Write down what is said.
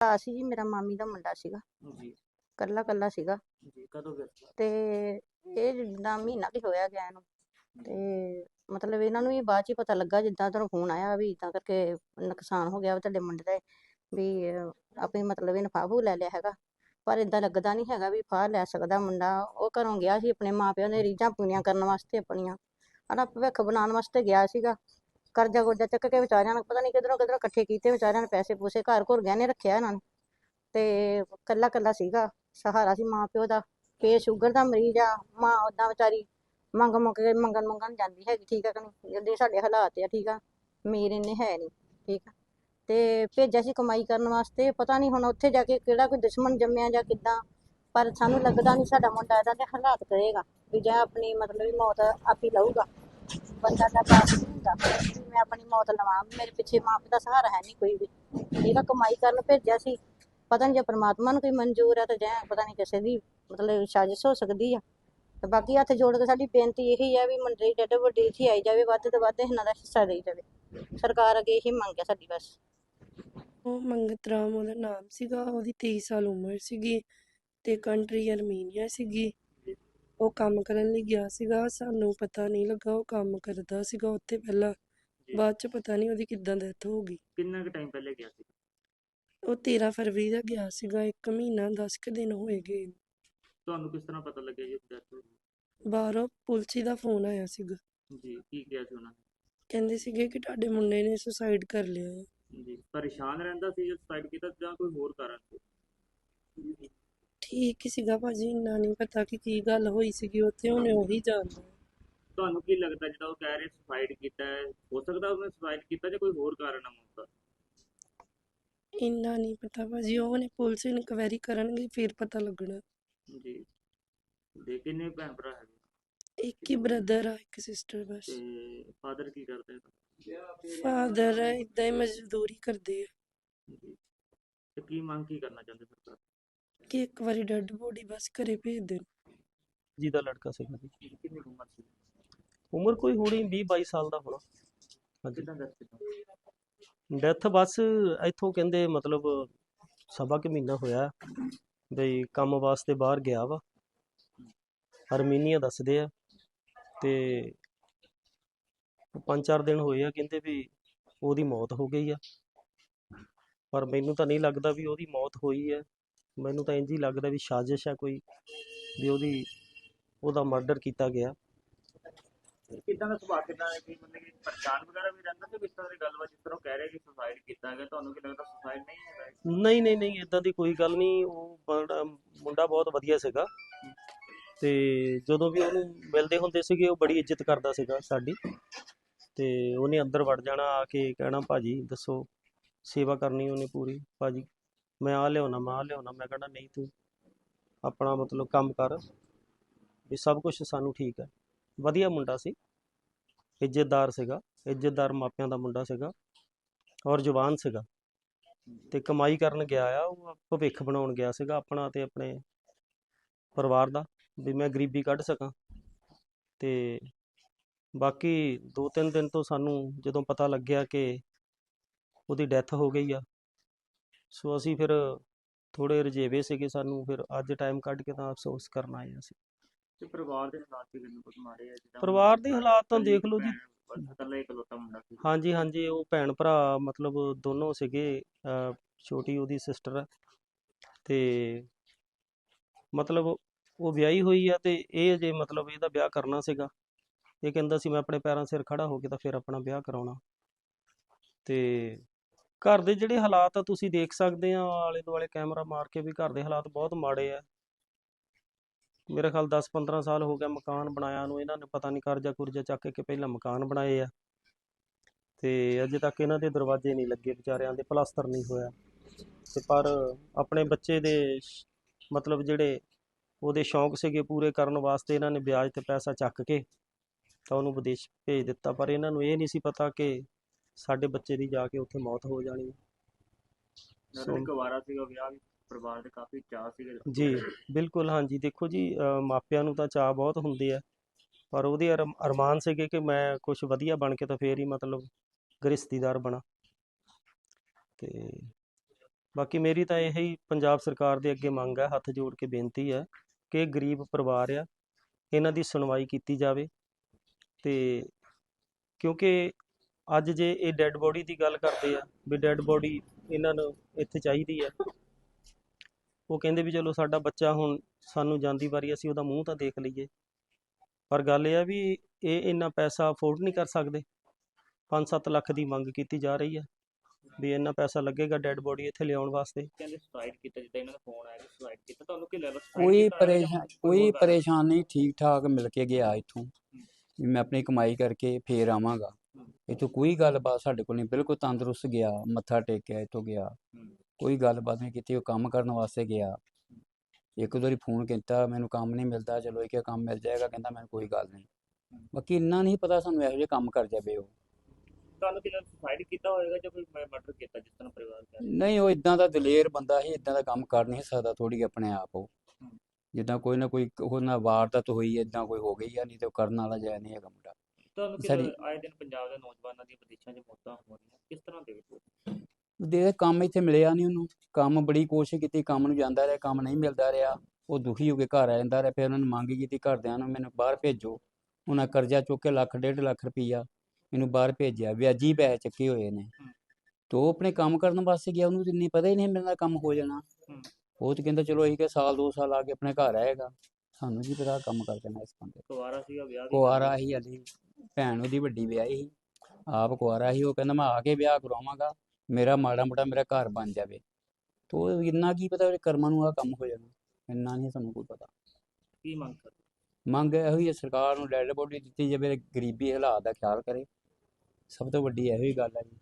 ਭਰਾ ਸੀ ਜੀ ਮੇਰਾ ਮਾਮੀ ਦਾ ਮੁੰਡਾ ਸੀਗਾ। ਜੀ। ਕੱਲਾ ਕੱਲਾ ਸੀਗਾ। ਜੀ ਕਦੋਂ ਤੇ ਇਹ ਜਿੱਦਾਂ ਮਹੀਨਾ ਕੁ ਹੋਇਆ ਗਿਆ ਇਹਨੂੰ। ਤੇ ਮਤਲਬ ਇਹਨਾਂ ਨੂੰ ਵੀ ਬਾਅਦ ਚ ਹੀ ਪਤਾ ਲੱਗਾ ਜਿੱਦਾਂ ਤੁਹਾਨੂੰ ਫੋਨ ਆਇਆ ਵੀ ਇਦਾਂ ਕਰਕੇ ਨੁਕਸਾਨ ਹੋ ਗਿਆ ਵਾ ਤੁਹਾਡੇ ਮੁੰਡੇ ਦਾ ਵੀ ਅਹ, ਆਪੇ ਮਤਲਬ ਇਹਨੇ ਫਾਹੂ ਲੈ ਲਿਆ ਹੈਗਾ। ਪਰ ਇਦਾਂ ਲੱਗਦਾ ਨਹੀਂ ਹੈਗਾ ਵੀ ਫਾਹ ਲੈ ਸਕਦਾ ਮੁੰਡਾ। ਉਹ ਘਰੋਂ ਗਿਆ ਸੀ ਆਪਣੇ ਮਾਪਿਆਂ ਦੇ ਰੀਝਾਂ ਪੂਰੀਆਂ ਕਰਨ ਵਾਸਤੇ ਆਪਣੀਆਂ। ਹਨਾ ਭਵਿੱਖ ਬਣਾਉਣ ਵਾਸਤੇ ਗਿਆ ਸੀਗਾ। ਕਰਜ਼ਾ ਗੁਰਜਾ ਚੱਕ ਕੇ ਵਿਚਾਰਿਆਂ ਨੇ, ਪਤਾ ਨਹੀਂ ਕਿਧਰੋਂ ਕਿਧਰੋਂ ਇਕੱਠੇ ਕੀਤੇ, ਵਿਚਾਰਿਆਂ ਨੇ ਪੈਸੇ ਪੂਸੇ ਘਰ ਘੁਰ ਗਹਿਣੇ ਰੱਖਿਆ ਇਹਨਾਂ ਨੇ। ਤੇ ਕੱਲਾ ਕੱਲਾ ਸੀਗਾ, ਸਹਾਰਾ ਸੀ ਮਾਂ ਪਿਓ ਦਾ ਫੇਰ ਸ਼ੂਗਰ ਦਾ ਮਰੀਜ਼ ਆ, ਮਾਂ ਉਦਾਂ ਵਿਚਾਰੀ ਮੰਗ ਮੰਗ ਕੇ ਮੰਗਣ ਮੰਗਣ ਜਾਂਦੀ ਹੈਗੀ, ਠੀਕ ਆ ਕਿ ਨਹੀਂ? ਜਿੱਦੇ ਸਾਡੇ ਹਾਲਾਤ ਆ, ਠੀਕ ਆ ਅਮੀਰ ਇੰਨੇ ਹੈ ਨਹੀਂ ਠੀਕ ਆ। ਤੇ ਭੇਜਿਆ ਸੀ ਕਮਾਈ ਕਰਨ ਵਾਸਤੇ, ਪਤਾ ਨਹੀਂ ਹੁਣ ਉੱਥੇ ਜਾ ਕੇ ਕਿਹੜਾ ਕੋਈ ਦੁਸ਼ਮਣ ਜੰਮਿਆ ਜਾਂ ਕਿੱਦਾਂ, ਪਰ ਸਾਨੂੰ ਲੱਗਦਾ ਨਹੀਂ ਸਾਡਾ ਮੁੰਡਾ ਇਹਦਾ ਦੇ ਹਾਲਾਤ ਕਰੇਗਾ, ਵੀ ਜਾਂ ਆਪਣੀ ਮਤਲਬ ਮੌਤ ਆਪ ਹੀ ਲਊਗਾ। ਬੰਦਾ ਦਾ ਬਾਪ ਨਹੀਂ ਹੁੰਦਾ। ਵੀ ਮੈਂ ਆਪਣੀ ਮੌਤ ਲਵਾਂ, ਮੇਰੇ ਪਿੱਛੇ ਮਾਂ ਪਿਓ ਦਾ ਸਹਾਰਾ ਹੈ ਨਹੀਂ ਕੋਈ ਵੀ। ਇਹਦਾ ਕਮਾਈ ਕਰਨ ਭੇਜਿਆ ਸੀ। ਪਤਾ ਨਹੀਂ ਜੇ ਪ੍ਰਮਾਤਮਾ ਨੂੰ ਕੋਈ ਮਨਜ਼ੂਰ ਆ ਤਾਂ ਜਾਂ ਪਤਾ ਨਹੀਂ ਕਿਸੇ ਦੀ ਮਤਲਬ ਸਾਜ਼ਿਸ਼ ਹੋ ਸਕਦੀ ਆ। ਤੇ ਬਾਕੀ ਹੱਥ ਜੋੜ ਕੇ ਸਾਡੀ ਬੇਨਤੀ ਇਹੀ ਆ ਵੀ ਮੁੰਡੇ ਦੀ ਵੱਡੀ ਇੱਥੇ ਆਈ ਜਾਵੇ, ਵੱਧ ਤੋਂ ਵੱਧ ਇਹਨਾਂ ਦਾ ਹਿੱਸਾ ਦੇਈ ਜਾਵੇ। ਸਰਕਾਰ ਅੱਗੇ ਇਹੀ ਮੰਗ ਆ ਸਾਡੀ ਬਸ। ਉਹ ਮੰਗਤ ਰਾਮ ਉਹਦਾ ਨਾਮ ਸੀਗਾ, ਉਹਦੀ 23 ਸਾਲ ਉਮਰ ਸੀਗੀ ਤੇ ਕੰਟਰੀ ਅਰਮੀਨੀਆ ਸੀਗੀ। ਉਹ ਕੰਮ ਕਰਨ ਲਈ ਗਿਆ ਸੀਗਾ ਸਾਨੂੰ ਪਤਾ ਨਹੀਂ ਲੱਗਾ ਉਹ ਕੰਮ ਕਰਦਾ ਸੀਗਾ ਉੱਥੇ ਪਹਿਲਾਂ ਬਾਅਦ ਚ ਪਤਾ ਨਹੀਂ ਉਹਦੀ ਕਿੱਦਾਂ ਡੈਥ ਹੋ ਗਈ। ਕਿੰਨਾ ਕੁ ਟਾਈਮ ਪਹਿਲੇ ਗਿਆ ਸੀ? ਉਹ 13 ਫਰਵਰੀ ਦਾ ਗਿਆ ਸੀਗਾ ਇੱਕ ਮਹੀਨਾ 10 ਕੁ ਦਿਨ ਹੋਏ ਗਏ। ਤੁਹਾਨੂੰ ਕਿਸ ਤਰ੍ਹਾਂ ਪਤਾ ਲੱਗਿਆ ਜੀ ਡੈਥ ਹੋ ਗਈ? ਬਾਹਰੋਂ ਪੁਲਿਸ ਦਾ ਫੋਨ ਆਇਆ ਸੀਗਾ। ਜੀ ਕੀ ਕਿਹਾ ਸੀ ਉਹਨਾਂ ਕਹਿੰਦੇ ਸੀਗੇ ਕਿ ਤੁਹਾਡੇ ਮੁੰਡੇ ਨੇ ਸੁਸਾਈਡ ਕਰ ਲਿਆ ਹੈ। ਨੇ ਜੀ ਪਰੇਸ਼ਾਨ ਰਹਿੰਦਾ ਸੀ ਜਦ ਸੁਸਾਈਡ ਕੀਤਾ ਜਾਂ ਕੋਈ ਹੋਰ ਕਾਰਨ ਸੀ? ਠੀਕ ਹੀ ਸੀਗਾ ਭਾਜੀ ਇੰਨਾ ਨਹੀਂ ਪਤਾ ਕਿ ਕੀ ਗੱਲ ਹੋਈ ਸੀਗੀ ਉੱਥੇ ਉਹਨੇ ਉਹੀ ਜਾਣਦਾ। ਤੁਹਾਨੂੰ ਕੀ ਲੱਗਦਾ ਜਿਹੜਾ ਉਹ ਕਹਿ ਰਹੇ ਸੁਸਾਈਡ ਕੀਤਾ ਹੈ ਹੋ ਸਕਦਾ ਉਹਨੇ ਸੁਸਾਈਡ ਕੀਤਾ ਜਾਂ ਕੋਈ ਹੋਰ ਕਾਰਨ ਹੈ ਮੌਤ ਦਾ ਇੰਨਾ ਨਹੀਂ ਪਤਾ ਭਾਜੀ ਉਹਨੇ ਪੁਲਿਸ ਇਨਕੁਆਇਰੀ ਕਰਨਗੇ ਫਿਰ ਪਤਾ ਲੱਗਣਾ। ਜੀ। ਦੇ ਕਿੰਨੇ ਭੈਣ ਭਰਾ ਹੈਗੇ? ਇੱਕ ਹੀ ਬ੍ਰਦਰ ਆ ਇੱਕ ਸਿਸਟਰ ਬਸ। ਤੇ ਫਾਦਰ ਕੀ ਕਰਦੇ ਆ? ਫਾਦਰ ਇਦਾਂ ਹੀ ਮਜ਼ਦੂਰੀ ਕਰਦੇ ਆ। ਜੀ। ਤੇ ਕੀ ਮੰਗ ਕੀ ਕਰਨਾ ਚਾਹੁੰਦੇ ਸਰਕਾਰ ਕਿ ਇੱਕ ਵਾਰੀ ਡੈਡ ਬੋਡੀ ਬਸ ਘਰੇ ਭੇਜ ਦੇਣ। ਜੀ ਦਾ ਲੜਕਾ ਸੀਗਾ ਜੀ ਕਿੰਨੀ ਕੁ ਉਮਰ ਸੀ ਉਮਰ ਕੋਈ ਹੋਣੀ 20 22 ਸਾਲ ਦਾ ਹੋਣਾ। ਹਾਂਜੀ। ਕਿੰਨਾ ਦੱਸ ਕਿੰਨਾ ਡੈਥ ਬਸ ਇੱਥੋਂ ਕਹਿੰਦੇ ਮਤਲਬ ਸਵਾ ਕੁ ਮਹੀਨਾ ਹੋਇਆ। ਬਈ ਕੰਮ ਵਾਸਤੇ ਬਾਹਰ ਗਿਆ ਵਾ। ਅਰਮੀਨੀਆ ਦੱਸਦੇ ਆ। ਤੇ ਪੰਜ ਚਾਰ ਦਿਨ ਹੋਏ ਆ ਕਹਿੰਦੇ ਵੀ ਉਹਦੀ ਮੌਤ ਹੋ ਗਈ ਆ। ਪਰ ਮੈਨੂੰ ਤਾਂ ਨਹੀਂ ਲੱਗਦਾ ਵੀ ਉਹਦੀ ਮੌਤ ਹੋਈ ਹੈ ਮੈਨੂੰ ਤਾਂ ਇੰਝ ਹੀ ਲੱਗਦਾ ਵੀ ਸਾਜ਼ਿਸ਼ ਹੈ ਕੋਈ ਵੀ ਉਹਦੀ ਉਹਦਾ ਮਰਡਰ ਕੀਤਾ ਗਿਆ। ਕਿੱਦਾਂ ਦਾ ਸੁਭਾਅ ਕਿੱਦਾਂ ਹੈ ਕਿ ਮਤਲਬ ਕਿ ਪਰੇਸ਼ਾਨ ਵਗੈਰਾ ਵੀ ਰਹਿੰਦਾ ਤੇ ਕਿਸ ਤਰ੍ਹਾਂ ਦੀ ਗੱਲਬਾਤ ਜਿਸ ਤਰ੍ਹਾਂ ਕਹਿ ਰਹੇ ਕਿ ਸੁਸਾਈਡ ਕੀਤਾ ਗਿਆ ਤੁਹਾਨੂੰ ਕੀ ਲੱਗਦਾ ਸੁਸਾਈਡ ਨਹੀਂ ਹੈਗਾ? ਨਹੀਂ ਨਹੀਂ ਨਹੀਂ ਇਦਾਂ ਦੀ ਕੋਈ ਗੱਲ ਨਹੀਂ। ਉਹ ਬੜਾ ਮੁੰਡਾ ਬਹੁਤ ਵਧੀਆ ਸੀਗਾ। ਤੇ ਜਦੋਂ ਵੀ ਉਹਨੂੰ ਮਿਲਦੇ ਹੁੰਦੇ ਸੀਗੇ ਉਹ ਬੜੀ ਇੱਜ਼ਤ ਕਰਦਾ ਸੀਗਾ ਸਾਡੀ। ਤੇ ਉਹਨੇ ਅੰਦਰ ਵੜ ਜਾਣਾ ਆ ਕੇ ਕਹਿਣਾ ਭਾਜੀ ਦੱਸੋ ਸੇਵਾ ਕਰਨੀ ਉਹਨੇ ਪੂਰੀ। ਭਾਜੀ ਮੈਂ ਆ ਲਿਆਉਣਾ, ਮੈਂ ਆ ਲਿਆਉਣਾ, ਮੈਂ ਕਹਿਣਾ ਨਹੀਂ ਤੂੰ ਆਪਣਾ ਮਤਲਬ ਕੰਮ ਕਰ ਵੀ ਸਭ ਕੁਝ ਸਾਨੂੰ ਠੀਕ ਹੈ। ਵਧੀਆ ਮੁੰਡਾ ਸੀ, ਇੱਜ਼ਤਦਾਰ ਸੀਗਾ, ਇੱਜ਼ਤਦਾਰ ਮਾਪਿਆਂ ਦਾ ਮੁੰਡਾ ਸੀਗਾ ਔਰ ਜਵਾਨ ਸੀਗਾ ਤੇ ਕਮਾਈ ਕਰਨ ਗਿਆ ਆ, ਉਹ ਭਵਿੱਖ ਬਣਾਉਣ ਗਿਆ ਸੀਗਾ ਆਪਣਾ ਤੇ ਆਪਣੇ ਪਰਿਵਾਰ ਦਾ ਵੀ ਮੈਂ ਗਰੀਬੀ ਕੱਢ ਸਕਾਂ ਤੇ ਬਾਕੀ 2-3 ਦਿਨ ਤੋਂ ਸਾਨੂੰ ਜਦੋਂ ਪਤਾ ਲੱਗਿਆ ਕਿ ਉਹਦੀ ਡੈਥ ਹੋ ਗਈ ਆ ਸੋ ਅਸੀਂ ਫਿਰ ਥੋੜੇ ਰਜੇਵੇ ਸੀਗੇ ਸਾਨੂੰ ਫਿਰ ਅੱਜ ਟਾਈਮ ਕੱਢ ਕੇ ਤਾਂ ਅਫਸੋਸ ਕਰਨ ਆਏ ਅਸੀਂ। ਤੇ ਪਰਿਵਾਰ ਦੇ ਹਾਲਾਤ ਵੀ ਕਿੰਨੇ ਕੁ ਮਾਰੇ ਆ ਜਿੱਦਾਂ ਪਰਿਵਾਰ ਦੇ ਹਾਲਾਤ ਤਾਂ ਦੇਖ ਲਓ ਜੀ। ਇਕੱਲਾ ਇਕਲੌਤਾ ਮੁੰਡਾ ਸੀ। ਹਾਂਜੀ ਹਾਂਜੀ ਉਹ ਭੈਣ ਭਰਾ ਮਤਲਬ ਦੋਨੋਂ ਸੀਗੇ ਅਹ ਛੋਟੀ ਉਹਦੀ ਸਿਸਟਰ ਹੈ ਤੇ ਮਤਲਬ ਉਹ ਵਿਆਹੀ ਹੋਈ ਆ ਤੇ ਇਹ ਅਜੇ ਮਤਲਬ ਇਹਦਾ ਵਿਆਹ ਕਰਨਾ ਸੀਗਾ। ਇਹ ਕਹਿੰਦਾ ਸੀ ਮੈਂ ਆਪਣੇ ਪੈਰਾਂ ਸਿਰ ਖੜਾ ਹੋ ਕੇ ਤਾਂ ਫਿਰ ਆਪਣਾ ਵਿਆਹ ਕਰਾਉਣਾ। ਤੇ ਘਰ ਦੇ ਜਿਹੜੇ ਹਾਲਾਤ ਆ ਤੁਸੀਂ ਦੇਖ ਸਕਦੇ ਆ ਆਲੇ ਦੁਆਲੇ ਕੈਮਰਾ ਮਾਰ ਕੇ ਵੀ ਘਰ ਦੇ ਹਾਲਾਤ ਬਹੁਤ ਮਾੜੇ ਆ। ਮੇਰੇ ਖਿਆਲ 10-15 ਸਾਲ ਹੋ ਗਿਆ ਮਕਾਨ ਬਣਾਇਆ ਨੂੰ, ਇਹਨਾਂ ਨੇ ਪਤਾ ਨਹੀਂ ਕਰਜ਼ਾ ਕੁਰਜ਼ਾ ਚੱਕ ਕੇ ਪਹਿਲਾਂ ਮਕਾਨ ਬਣਾਏ ਆ। ਤੇ ਅਜੇ ਤੱਕ ਇਹਨਾਂ ਦੇ ਦਰਵਾਜ਼ੇ ਨਹੀਂ ਲੱਗੇ ਵਿਚਾਰਿਆਂ ਦੇ ਪਲਾਸਟਰ ਨਹੀਂ ਹੋਇਆ। ਤੇ ਪਰ ਆਪਣੇ ਬੱਚੇ ਦੇ ਮਤਲਬ ਜਿਹੜੇ ਉਹਦੇ ਸ਼ੌਂਕ ਸੀਗੇ ਪੂਰੇ ਕਰਨ ਵਾਸਤੇ ਇਹਨਾਂ ਨੇ ਵਿਆਜ ਤੇ ਪੈਸਾ ਚੱਕ ਕੇ ਤਾਂ ਉਹਨੂੰ ਵਿਦੇਸ਼ ਭੇਜ ਦਿੱਤਾ। ਪਰ ਇਹਨਾਂ ਨੂੰ ਇਹ ਨਹੀਂ ਸੀ ਪਤਾ ਕਿ ਸਾਡੇ ਬੱਚੇ ਦੀ ਜਾ ਕੇ ਉੱਥੇ ਮੌਤ ਹੋ ਜਾਣੀ ਹੈ। ਜਦੋਂ ਇੱਕ ਵਾਰਾ ਸੀਗਾ ਵਿਆਹ ਵੀ ਪਰਿਵਾਰ ਦੇ ਕਾਫੀ ਚਾਅ ਸੀਗੇ। ਜੀ ਬਿਲਕੁਲ ਹਾਂਜੀ। ਦੇਖੋ ਜੀ ਮਾਪਿਆਂ ਨੂੰ ਤਾਂ ਚਾਅ ਬਹੁਤ ਹੁੰਦੇ ਆ ਪਰ ਉਹਦੇ ਅਰਮ- ਅਰਮਾਨ ਸੀਗੇ ਕਿ ਮੈਂ ਕੁਝ ਵਧੀਆ ਬਣ ਕੇ ਤਾਂ ਫੇਰ ਹੀ ਮਤਲਬ ਗ੍ਰਸਤੀਦਾਰ ਬਣਾ। ਤੇ ਬਾਕੀ ਮੇਰੀ ਤਾਂ ਇਹ ਹੀ ਪੰਜਾਬ ਸਰਕਾਰ ਦੇ ਅੱਗੇ ਮੰਗ ਹੈ ਹੱਥ ਜੋੜ ਕੇ ਬੇਨਤੀ ਹੈ ਕਿ ਗਰੀਬ ਪਰਿਵਾਰ ਆ ਇਹਨਾਂ ਦੀ ਸੁਣਵਾਈ ਕੀਤੀ ਜਾਵੇ। ਤੇ ਕਿਉਂਕਿ ਅੱਜ ਜੇ ਇਹ ਡੈੱਡ ਬੋਡੀ ਦੀ ਗੱਲ ਕਰਦੇ ਆ ਵੀ ਡੈੱਡ ਬੋਡੀ ਇਹਨਾਂ ਨੂੰ ਇੱਥੇ ਚਾਹੀਦੀ ਹੈ ਉਹ ਕਹਿੰਦੇ ਵੀ ਚਲੋ ਸਾਡਾ ਬੱਚਾ ਹੁਣ ਸਾਨੂੰ ਜਾਂਦੀ ਵਾਰੀ ਅਸੀਂ ਉਹਦਾ ਮੂੰਹ ਤਾਂ ਦੇਖ ਲਈਏ। ਪਰ ਗੱਲ ਇਹ ਆ ਵੀ ਇਹ ਇੰਨਾ ਪੈਸਾ ਅਫੋਰਡ ਨਹੀਂ ਕਰ ਸਕਦੇ। 5-7 ਲੱਖ ਦੀ ਮੰਗ ਕੀਤੀ ਜਾ ਰਹੀ ਹੈ ਵੀ ਇੰਨਾ ਪੈਸਾ ਲੱਗੇਗਾ ਡੈੱਡ ਬੋਡੀ ਇੱਥੇ ਲਿਆਉਣ ਵਾਸਤੇ। ਕਹਿੰਦੇ ਸੁਸਾਈਡ ਕੀਤਾ ਜਿੱਦਾਂ ਇਹਨਾਂ ਦਾ ਫੋਨ ਆਇਆ ਕਿ ਸੁਸਾਈਡ ਕੀਤਾ। ਤੁਹਾਨੂੰ ਕੀ ਲੱਗਦਾ ਕੋਈ ਪਰੇਸ਼ਾਨ ਕੋਈ ਪਰੇਸ਼ਾਨ ਨਹੀਂ ਠੀਕ ਠਾਕ ਮਿਲ ਕੇ ਗਿਆ ਇੱਥੋਂ। ਵੀ ਮੈਂ ਆਪਣੀ ਕਮਾਈ ਕਰਕੇ ਫੇਰ ਆਵਾਂਗਾ। ਇੱਥੋਂ ਕੋਈ ਗੱਲਬਾਤ ਸਾਡੇ ਕੋਲ ਨਹੀਂ ਬਿਲਕੁਲ ਤੰਦਰੁਸਤ ਗਿਆ ਮੱਥਾ ਟੇਕਿਆ ਇੱਥੋਂ ਗਿਆ। ਕੋਈ ਗੱਲਬਾਤ ਨਹੀਂ ਕੀਤੀ ਉਹ ਕੰਮ ਕਰਨ ਵਾਸਤੇ ਗਿਆ। ਇੱਕ ਦੋ ਵਾਰੀ ਫੋਨ ਕੀਤਾ ਮੈਨੂੰ ਕੰਮ ਨਹੀਂ ਮਿਲਦਾ ਚਲੋ ਇਹ ਕਿ ਕੰਮ ਮਿਲ ਜਾਏਗਾ ਕਹਿੰਦਾ ਮੈਨੂੰ ਕੋਈ ਗੱਲ ਨਹੀਂ। ਬਾਕੀ ਇੰਨਾ ਨਹੀਂ ਪਤਾ ਸਾਨੂੰ ਇਹੋ ਜਿਹੇ ਕੰਮ ਕਰ ਜਾਵੇ ਉਹ। ਤੁਹਾਨੂੰ ਕੀ ਲੱਗਦਾ ਸੁਸਾਈਡ ਕੀਤਾ ਹੋਏਗਾ ਜਾਂ ਕੋਈ ਮਰਡਰ ਕੀਤਾ ਜਿਸ ਤਰ੍ਹਾਂ ਪਰਿਵਾਰ ਕਹਿ ਰਿਹਾ ਨਹੀਂ ਉਹ ਇਦਾਂ ਦਾ ਦਲੇਰ ਬੰਦਾ ਸੀ ਇਦਾਂ ਦਾ ਕੰਮ ਕਰ ਨਹੀਂ ਸਕਦਾ ਥੋੜੀ ਆਪਣੇ ਆਪ ਉਹ। ਜਿੱਦਾਂ ਕੋਈ ਨਾ ਕੋਈ ਉਹ ਨਾ ਵਾਰਦਾਤ ਹੋਈ ਇਦਾਂ ਕੋਈ ਹੋ ਗਈ ਆ ਨਹੀਂ ਤੇ ਕਰਨ ਵਾਲਾ ਜਿਹਾ ਨਹੀਂ ਹੈਗਾ ਮੁੰਡਾ। ਤੁਹਾਨੂੰ ਕੀ ਆਏ ਦਿਨ ਪੰਜਾਬ ਦੇ ਨੌਜਵਾਨਾਂ ਦੀਆਂ ਵਿਦੇਸ਼ਾਂ 'ਚ ਮੌਤਾਂ ਹੋ ਰਹੀਆਂ ਕਿਸ ਤਰ੍ਹਾਂ ਦੇ ਵਿੱਚ? ਦੇ ਕੰਮ ਇੱਥੇ ਮਿਲਿਆ ਨਹੀਂ ਉਹਨੂੰ ਕੰਮ ਬੜੀ ਕੋਸ਼ਿਸ਼ ਕੀਤੀ ਕੰਮ ਨੂੰ ਜਾਂਦਾ ਰਿਹਾ ਕੰਮ ਨਹੀਂ ਮਿਲਦਾ ਰਿਹਾ ਉਹ ਦੁਖੀ ਹੋ ਕੇ ਘਰ ਆ ਜਾਂਦਾ ਰਿਹਾ ਫਿਰ ਉਹਨਾਂ ਨੇ ਮੰਗ ਕੀਤੀ ਘਰਦਿਆਂ ਨੂੰ ਮੈਨੂੰ ਬਾਹਰ ਭੇਜੋ। ਉਹਨਾਂ ਕਰਜ਼ਾ ਚੁੱਕ ਕੇ ਲੱਖ ਡੇਢ ਲੱਖ ਰੁਪਈਆ ਮੈਨੂੰ ਬਾਹਰ ਭੇਜਿਆ ਵਿਆਜੀ ਪੈਸੇ ਚੱਕੇ ਹੋਏ ਨੇ। ਤੇ ਉਹ ਆਪਣੇ ਕੰਮ ਕਰਨ ਵਾਸਤੇ ਗਿਆ ਉਹਨੂੰ ਤਾਂ ਇੰਨੀ ਪਤਾ ਹੀ ਨਹੀਂ ਮੇਰੇ ਨਾਲ ਕੰਮ ਹੋ ਜਾਣਾ। ਉਹ ਤੇ ਕਹਿੰਦਾ ਚਲੋ ਇਹ ਕਿ ਸਾਲ ਦੋ ਸਾਲ ਆ ਕੇ ਆਪਣੇ ਘਰ ਆਏਗਾ। ਸਾਨੂੰ ਕੀ ਪਤਾ ਕੰਮ ਕਰ ਦੇਣਾ ਇਸ ਬੰਦੇ ਕੁਵਾਰਾ ਸੀਗਾ ਵਿਆਹ ਵੀ ਕੁਆਰਾ ਹੀ ਹਲੀ ਭੈਣ ਉਹਦੀ ਵੱਡੀ ਵਿਆਹੀ ਸੀ। ਆਪ ਕੁਆਰਾ ਹੀ ਉਹ ਕਹਿੰਦਾ ਮੈਂ ਆ ਕੇ ਵਿਆਹ ਕਰਾਵਾਂਗਾ ਮੇਰਾ ਮਾੜਾ ਮੋਟਾ ਮੇਰਾ ਘਰ ਬਣ ਜਾਵੇ। ਤੋ ਇੰਨਾ ਕੀ ਪਤਾ ਉਹਦੇ ਕਰਮਾਂ ਨੂੰ ਆ ਕੰਮ ਹੋ ਜਾਣਾ ਇੰਨਾ ਨਹੀਂ ਸਾਨੂੰ ਕੋਈ ਪਤਾ। ਕੀ ਮੰਗ ਕਰਦੇ? ਮੰਗ ਇਹੋ ਹੀ ਹੈ ਸਰਕਾਰ ਨੂੰ ਡੈਡ ਬੋਡੀ ਦਿੱਤੀ ਜਾਵੇ ਗਰੀਬੀ ਹਾਲਾਤ ਦਾ ਖਿਆਲ ਕਰੇ। ਸਭ ਤੋਂ ਵੱਡੀ ਇਹੋ ਹੀ ਗੱਲ ਹੈ ਜੀ।